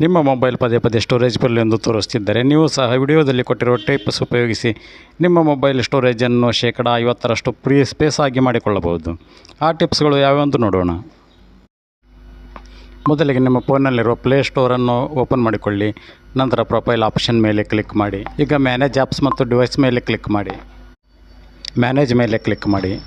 ನಿಮ್ಮ ಮೊಬೈಲ್ ಪದೇ ಪದೇ ಸ್ಟೋರೇಜ್ ಫುಲ್ ಎಂದು ತೋರಿಸ್ತಿದ್ದರೆ ನೀವು ಸಹ ವಿಡಿಯೋದಲ್ಲಿ ಕೊಟ್ಟಿರುವ ಟೈಪ್ಸ್ ಉಪಯೋಗಿಸಿ ನಿಮ್ಮ ಮೊಬೈಲ್ ಸ್ಟೋರೇಜನ್ನು ಶೇಕಡ ಐವತ್ತರಷ್ಟು ಫ್ರೀ ಸ್ಪೇಸ್ ಆಗಿ ಮಾಡಿಕೊಳ್ಳಬಹುದು. ಆ ಟಿಪ್ಸ್ಗಳು ಯಾವ್ಯಾವಂದು ನೋಡೋಣ. ಮೊದಲಿಗೆ ನಿಮ್ಮ ಫೋನ್ನಲ್ಲಿರುವ ಪ್ಲೇ ಸ್ಟೋರನ್ನು ಓಪನ್ ಮಾಡಿಕೊಳ್ಳಿ. ನಂತರ ಪ್ರೊಫೈಲ್ ಆಪ್ಷನ್ ಮೇಲೆ ಕ್ಲಿಕ್ ಮಾಡಿ. ಈಗ ಮ್ಯಾನೇಜ್ ಆ್ಯಪ್ಸ್ ಮತ್ತು ಡಿವೈಸ್ ಮೇಲೆ ಕ್ಲಿಕ್ ಮಾಡಿ. ಮ್ಯಾನೇಜ್ ಮೇಲೆ ಕ್ಲಿಕ್ ಮಾಡಿ.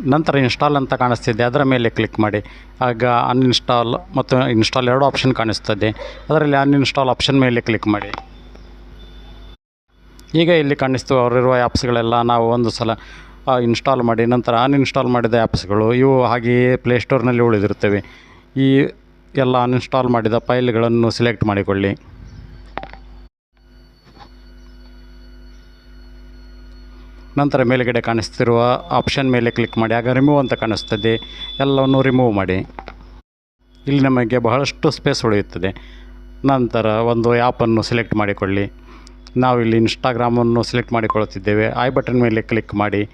ನಂತರ ಇನ್ಸ್ಟಾಲ್ ಅಂತ ಕಾಣಿಸ್ತಿದೆ. ಅದರ ಮೇಲೆ ಕ್ಲಿಕ್ ಮಾಡಿ. ಆಗ ಅನ್ಇನ್ಸ್ಟಾಲ್ ಮತ್ತು ಇನ್ಸ್ಟಾಲ್ ಎರಡು ಆಪ್ಷನ್ ಕಾಣಿಸ್ತದೆ. ಅದರಲ್ಲಿ ಅನ್ಇನ್ಸ್ಟಾಲ್ ಆಪ್ಷನ್ ಮೇಲೆ ಕ್ಲಿಕ್ ಮಾಡಿ. ಈಗ ಇಲ್ಲಿ ಕಾಣಿಸ್ತು ಅವರಿರುವ ಆ್ಯಪ್ಸ್ಗಳೆಲ್ಲ ನಾವು ಒಂದು ಸಲ ಇನ್ಸ್ಟಾಲ್ ಮಾಡಿ. ನಂತರ ಅನ್ಇನ್ಸ್ಟಾಲ್ ಮಾಡಿದ ಆ್ಯಪ್ಸ್ಗಳು ಇವು ಹಾಗೆಯೇ ಪ್ಲೇಸ್ಟೋರ್ನಲ್ಲಿ ಉಳಿದಿರುತ್ತವೆ. ಈ ಎಲ್ಲ ಅನ್ಇನ್ಸ್ಟಾಲ್ ಮಾಡಿದ ಫೈಲ್ಗಳನ್ನು ಸೆಲೆಕ್ಟ್ ಮಾಡಿಕೊಳ್ಳಿ. ನಂತರ ಮೇಲುಗಡೆ ಕಾಣಿಸ್ತಿರುವ ಆಪ್ಷನ್ ಮೇಲೆ ಕ್ಲಿಕ್ ಮಾಡಿ, ಆಗ ರಿಮೂವ್ ಅಂತ ಕಾಣಿಸ್ತದೆ. ಎಲ್ಲವನ್ನು ರಿಮೂವ್ ಮಾಡಿ. ಇಲ್ಲಿ ನಮಗೆ ಬಹಳಷ್ಟು ಸ್ಪೇಸ್ ಉಳಿಯುತ್ತದೆ. ನಂತರ ಒಂದು ಆ್ಯಪನ್ನು ಸೆಲೆಕ್ಟ್ ಮಾಡಿಕೊಳ್ಳಿ. ನಾವು ಇಲ್ಲಿ ಇನ್ಸ್ಟಾಗ್ರಾಮನ್ನು ಸೆಲೆಕ್ಟ್ ಮಾಡಿಕೊಳ್ಳುತ್ತಿದ್ದೇವೆ. ಐ ಬಟನ್ ಮೇಲೆ ಕ್ಲಿಕ್ ಮಾಡಿ.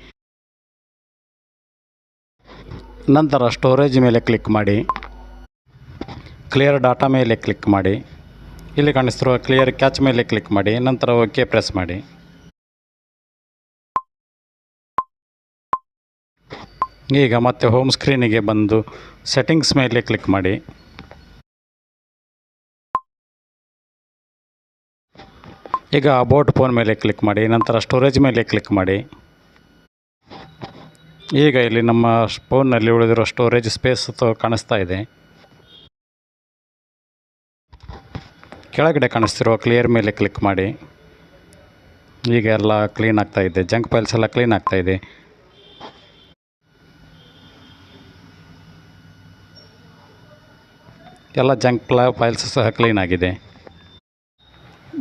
ನಂತರ ಸ್ಟೋರೇಜ್ ಮೇಲೆ ಕ್ಲಿಕ್ ಮಾಡಿ. ಕ್ಲಿಯರ್ ಡಾಟಾ ಮೇಲೆ ಕ್ಲಿಕ್ ಮಾಡಿ. ಇಲ್ಲಿ ಕಾಣಿಸ್ತಿರುವ ಕ್ಲಿಯರ್ ಕ್ಯಾಚ್ ಮೇಲೆ ಕ್ಲಿಕ್ ಮಾಡಿ. ನಂತರ ಓಕೆ ಪ್ರೆಸ್ ಮಾಡಿ. ಈಗ ಮತ್ತೆ ಹೋಮ್ ಸ್ಕ್ರೀನಿಗೆ ಬಂದು ಸೆಟ್ಟಿಂಗ್ಸ್ ಮೇಲೆ ಕ್ಲಿಕ್ ಮಾಡಿ. ಈಗ ಅಬೌಟ್ ಫೋನ್ ಮೇಲೆ ಕ್ಲಿಕ್ ಮಾಡಿ, ನಂತರ ಸ್ಟೋರೇಜ್ ಮೇಲೆ ಕ್ಲಿಕ್ ಮಾಡಿ. ಈಗ ಇಲ್ಲಿ ನಮ್ಮ ಫೋನ್ನಲ್ಲಿ ಉಳಿದಿರೋ ಸ್ಟೋರೇಜ್ ಸ್ಪೇಸ್ ಕಾಣಿಸ್ತಾ ಇದೆ. ಕೆಳಗಡೆ ಕಾಣಿಸ್ತಿರುವ ಕ್ಲಿಯರ್ ಮೇಲೆ ಕ್ಲಿಕ್ ಮಾಡಿ. ಈಗ ಎಲ್ಲ ಕ್ಲೀನ್ ಆಗ್ತಾ ಇದೆ ಜಂಕ್ ಫೈಲ್ಸ್ ಎಲ್ಲ ಕ್ಲೀನ್ ಆಗ್ತಾ ಎಲ್ಲ ಜಂಕ್ ಪ್ಲ ಫೈಲ್ಸ್ ಸಹ ಕ್ಲೀನ್ ಆಗಿದೆ.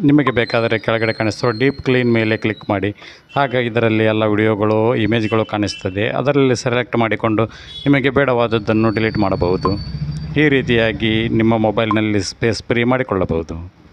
ನಿಮಗೆ ಬೇಕಾದರೆ ಕೆಳಗಡೆ ಕಾಣಿಸ್ತೋ ಡೀಪ್ ಕ್ಲೀನ್ ಮೇಲೆ ಕ್ಲಿಕ್ ಮಾಡಿ. ಆಗ ಇದರಲ್ಲಿ ಎಲ್ಲ ವಿಡಿಯೋಗಳು ಇಮೇಜ್ಗಳು ಕಾಣಿಸ್ತದೆ. ಅದರಲ್ಲಿ ಸೆಲೆಕ್ಟ್ ಮಾಡಿಕೊಂಡು ನಿಮಗೆ ಬೇಡವಾದದ್ದನ್ನು ಡಿಲೀಟ್ ಮಾಡಬಹುದು. ಈ ರೀತಿಯಾಗಿ ನಿಮ್ಮ ಮೊಬೈಲ್ನಲ್ಲಿ ಸ್ಪೇಸ್ ಫ್ರೀ ಮಾಡಿಕೊಳ್ಳಬಹುದು.